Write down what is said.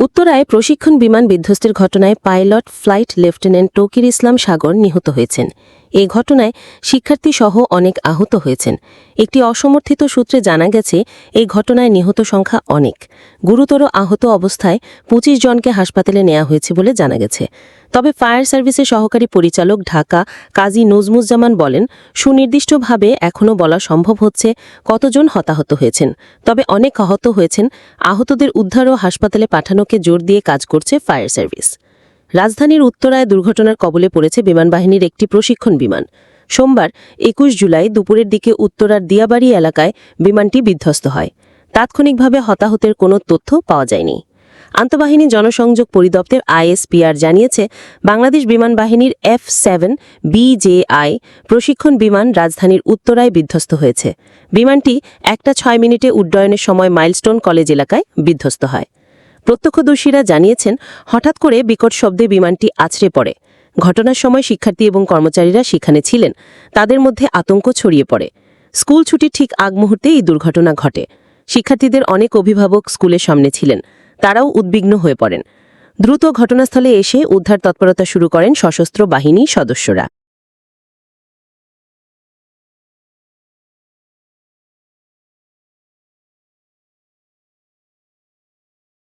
উত্তরায় প্রশিক্ষণ বিমান বিধ্বস্তের ঘটনায় pilot flight lieutenant Tauqir Islam Sagar নিহত হয়েছেন। এ ঘটনায় শিক্ষার্থী সহ অনেক আহত হয়েছেন। একটি অসমর্থিত সূত্রে জানা গেছে, এই ঘটনায় নিহত সংখ্যা অনেক। গুরুতর আহত অবস্থায় পঁচিশ জনকে হাসপাতালে নেওয়া হয়েছে বলে জানা গেছে। তবে ফায়ার সার্ভিসের সহকারী পরিচালক ঢাকা কাজী নজমুজ্জামান বলেন, সুনির্দিষ্টভাবে এখনও বলা সম্ভব হচ্ছে কতজন হতাহত হয়েছেন। তবে অনেক আহত হয়েছেন। আহতদের উদ্ধার ও হাসপাতালে পাঠানোকে জোর দিয়ে কাজ করছে ফায়ার সার্ভিস। রাজধানীর উত্তরায় দুর্ঘটনার কবলে পড়েছে বিমানবাহিনীর একটি প্রশিক্ষণ বিমান। সোমবার, একুশ জুলাই দুপুরের দিকে উত্তরার দিয়াবাড়ি এলাকায় বিমানটি বিধ্বস্ত হয়। তাৎক্ষণিকভাবে হতাহতের কোনো তথ্য পাওয়া যায়নি। আন্তঃবাহিনী জনসংযোগ পরিদপ্তর আইএসপিআর জানিয়েছে, বাংলাদেশ বিমান বাহিনীর এফ সেভেন বিজেআই প্রশিক্ষণ বিমান রাজধানীর উত্তরায় বিধ্বস্ত হয়েছে। বিমানটি একটা ছয় মিনিটে উড্ডয়নের সময় মাইলস্টোন কলেজ এলাকায় বিধ্বস্ত হয়। প্রত্যক্ষদর্শীরা জানিয়েছেন, হঠাৎ করে বিকট শব্দে বিমানটি আছড়ে পড়ে। ঘটনার সময় শিক্ষার্থী এবং কর্মচারীরা সেখানে ছিলেন। তাদের মধ্যে আতঙ্ক ছড়িয়ে পড়ে। স্কুল ছুটির ঠিক আগ মুহূর্তে এই দুর্ঘটনা ঘটে। শিক্ষার্থীদের অনেক অভিভাবক স্কুলের সামনে ছিলেন। তারাও উদ্বিগ্ন হয়ে পড়েন। দ্রুত ঘটনাস্থলে এসে উদ্ধার তৎপরতা শুরু করেন সশস্ত্র বাহিনী সদস্যরা।